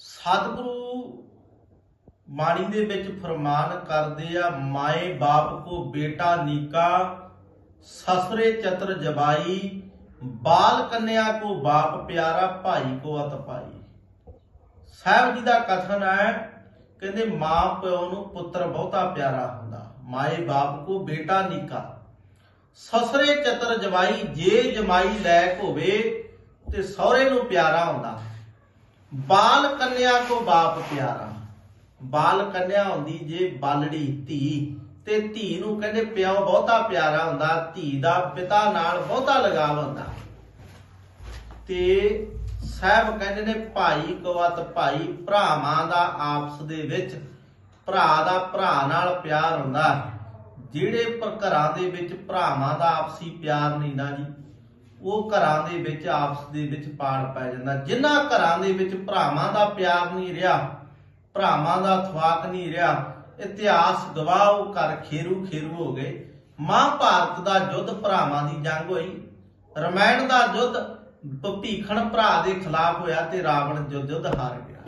ਸਤਿਗੁਰੂ ਬਾਣੀ ਦੇ ਵਿੱਚ ਫਰਮਾਨ ਕਰਦੇ ਆ, ਮਾਏ ਬਾਪ ਕੋ ਬੇਟਾ ਨੀਕਾ, ਸਸਰੇ ਚਤਰ ਜਬਾਈ, ਬਾਲ ਕੰਨਿਆ ਕੋ ਬਾਪ ਪਿਆਰਾ, ਭਾਈ ਕੋ ਅਤ ਭਾਈ। ਸਾਹਿਬ ਜੀ ਦਾ ਕਥਨ ਹੈ, ਕਹਿੰਦੇ ਮਾਂ ਪਿਓ ਨੂੰ ਪੁੱਤਰ ਬਹੁਤਾ ਪਿਆਰਾ ਹੁੰਦਾ, ਮਾਏ ਬਾਪ ਕੋ ਬੇਟਾ ਨੀਕਾ, ਸਸਰੇ ਚਤਰ ਜਵਾਈ ਜੇ ਜਮਾਈ ਲੈ ਹੋਵੇ ਤੇ ਸਹੁਰੇ ਨੂੰ ਪਿਆਰਾ ਹੁੰਦਾ। ਬਾਲ ਕੰਨਿਆ ਕੋ ਬਾਪ ਪਿਆਰਾ। ਬਾਲ ਕੰਨਿਆ ਹੁੰਦੀ ਜੇ ਬਾਲੜੀ ਧੀ, ਤੇ ਧੀ ਨੂੰ ਕਹਿੰਦੇ ਪਿਓ ਬਹੁਤਾ ਪਿਆਰਾ ਹੁੰਦਾ, ਧੀ ਦਾ ਪਿਤਾ ਨਾਲ ਬਹੁਤਾ ਲਗਾਵ ਹੁੰਦਾ। ਤੇ ਸਾਹਿਬ ਕਹਿੰਦੇ ਨੇ, ਭਾਈ ਕਵਤ ਭਾਈ ਭਰਾਵਾਂ ਦਾ ਆਪਸ ਦੇ ਵਿੱਚ, ਭਰਾ ਦਾ ਭਰਾ ਨਾਲ ਪਿਆਰ ਹੁੰਦਾ। ਜਿਹੜੇ ਪਰ ਘਰਾਂ ਦੇ ਵਿੱਚ ਭਰਾਵਾਂ ਦਾ ਆਪਸੀ ਪਿਆਰ ਨਹੀਂ ਨਾ ਜੀ। ਉਹ ਘਰਾਂ ਦੇ ਵਿੱਚ, ਆਪਸ ਦੇ ਵਿੱਚ ਪਾੜ ਪੈ ਜਾਂਦਾ। ਜਿਨ੍ਹਾਂ ਘਰਾਂ ਦੇ ਵਿੱਚ ਭਰਾਵਾਂ ਦਾ ਪਿਆਰ ਨਹੀਂ ਰਿਹਾ, ਭਰਾਵਾਂ ਦਾ ਥਵਾਕ ਨਹੀਂ ਰਿਹਾ, ਇਤਿਹਾਸ ਗਵਾਹ ਕਰ ਖੇਰੂ ਖੇਰੂ ਹੋ ਗਏ। ਮਹਾਭਾਰਤ ਦਾ ਯੁੱਧ ਭਰਾਵਾਂ ਦੀ ਜੰਗ ਹੋਈ। ਰਮਾਇਣ ਦਾ ਯੁੱਧ ਭੀਖਣ ਭਰਾ ਦੇ ਖਿਲਾਫ ਹੋਇਆ ਤੇ ਰਾਵਣ ਜੋ ਯੁੱਧ ਹਾਰ ਗਿਆ।